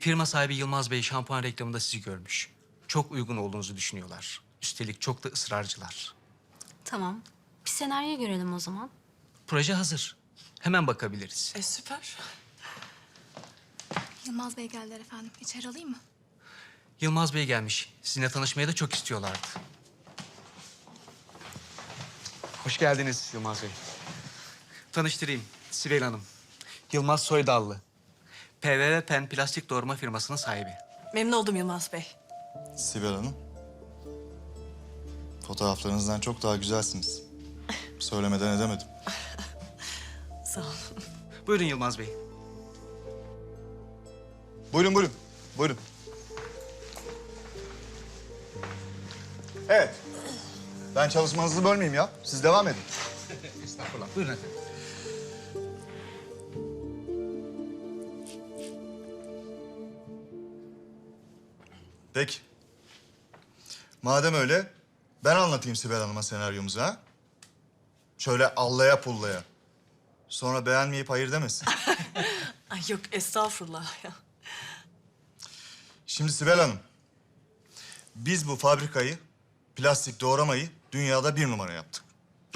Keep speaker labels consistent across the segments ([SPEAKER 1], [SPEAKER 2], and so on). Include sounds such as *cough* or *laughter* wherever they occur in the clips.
[SPEAKER 1] Firma sahibi Yılmaz Bey şampuan reklamında sizi görmüş. Çok uygun olduğunuzu düşünüyorlar. Üstelik çok da ısrarcılar.
[SPEAKER 2] Tamam. Bir senaryo görelim o zaman.
[SPEAKER 1] Proje hazır. Hemen bakabiliriz.
[SPEAKER 3] E süper.
[SPEAKER 4] Yılmaz Bey geldiler efendim. İçeri alayım mı?
[SPEAKER 1] Yılmaz Bey gelmiş. Sizinle tanışmaya da çok istiyorlardı. Hoş geldiniz Yılmaz Bey. Tanıştırayım. Sibel Hanım. Yılmaz Soydallı. PVV Pen plastik doğurma firmasının sahibi.
[SPEAKER 3] Memnun oldum Yılmaz Bey.
[SPEAKER 5] Sibel Hanım. Fotoğraflarınızdan çok daha güzelsiniz. Söylemeden edemedim. *laughs*
[SPEAKER 3] Sağ ol.
[SPEAKER 1] Buyurun Yılmaz Bey.
[SPEAKER 5] Buyurun buyurun. Buyurun. Evet. Ben çalışmanızı bölmeyeyim ya. Siz devam edin. *laughs*
[SPEAKER 1] Estağfurullah. Buyurun efendim.
[SPEAKER 5] Peki. Madem öyle, ben anlatayım Sibel Hanım'a senaryomuzu ha. Şöyle allaya pullaya. Sonra beğenmeyip hayır demesin. *laughs*
[SPEAKER 3] Ay yok estağfurullah ya.
[SPEAKER 5] Şimdi Sibel Hanım, biz bu fabrikayı, plastik doğramayı dünyada bir numara yaptık.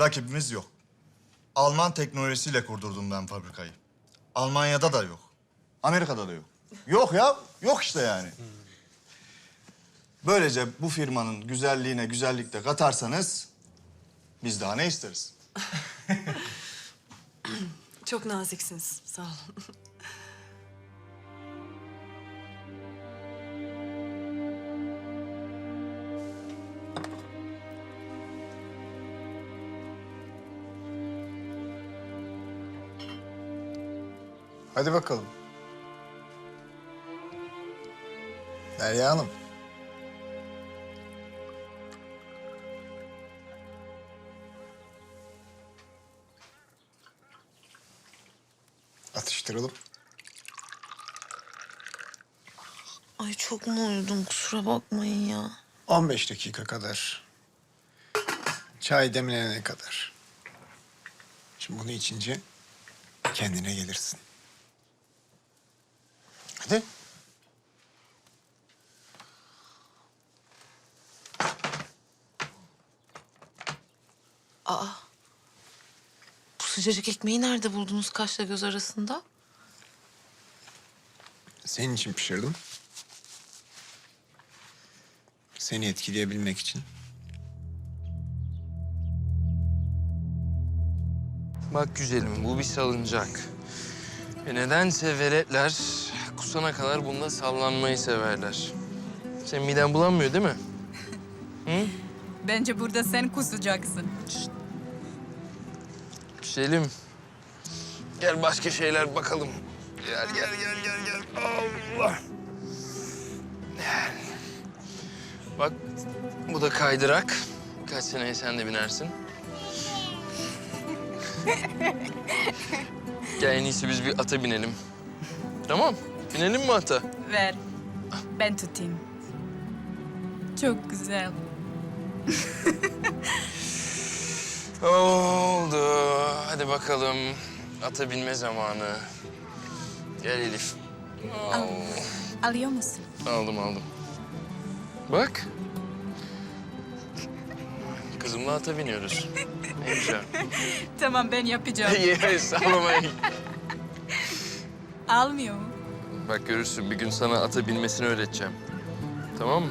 [SPEAKER 5] Rakibimiz yok. Alman teknolojisiyle kurdurdum ben fabrikayı. Almanya'da da yok. Amerika'da da yok. Yok ya, yok işte yani. Böylece bu firmanın güzelliğine güzellik de katarsanız biz daha ne isteriz? *laughs*
[SPEAKER 3] Çok naziksiniz. Sağ olun.
[SPEAKER 6] Hadi bakalım. Derya Hanım. Atıştıralım.
[SPEAKER 7] Ay çok mu uyudum kusura bakmayın ya.
[SPEAKER 6] 15 dakika kadar. Çay demlenene kadar. Şimdi bunu içince kendine gelirsin. Hadi.
[SPEAKER 7] Bu sıcacık ekmeği nerede buldunuz kaşla göz arasında?
[SPEAKER 6] Senin için pişirdim. Seni etkileyebilmek için.
[SPEAKER 8] Bak güzelim bu bir salıncak. Ve nedense veletler kusana kadar bunda sallanmayı severler. Senin miden bulanmıyor değil mi?
[SPEAKER 9] Bence burada sen kusacaksın.
[SPEAKER 8] Güzelim. Gel başka şeyler bakalım. Gel gel gel gel gel. Allah. Bak bu da kaydırak. Kaç seneye sen de binersin. Gel en iyisi biz bir ata binelim. Tamam. Binelim mi ata?
[SPEAKER 9] Ver. Ben tutayım. Çok güzel. *laughs*
[SPEAKER 8] Oldu. Hadi bakalım. Ata binme zamanı. Gel Elif. Al.
[SPEAKER 9] Alıyor musun?
[SPEAKER 8] Aldım aldım. Bak. Kızımla ata biniyoruz. Ne güzel. *laughs*
[SPEAKER 9] Tamam ben yapacağım. *laughs*
[SPEAKER 8] Yes, sallamayın.
[SPEAKER 9] Almıyor mu?
[SPEAKER 8] Bak görürsün bir gün sana ata binmesini öğreteceğim. Tamam mı?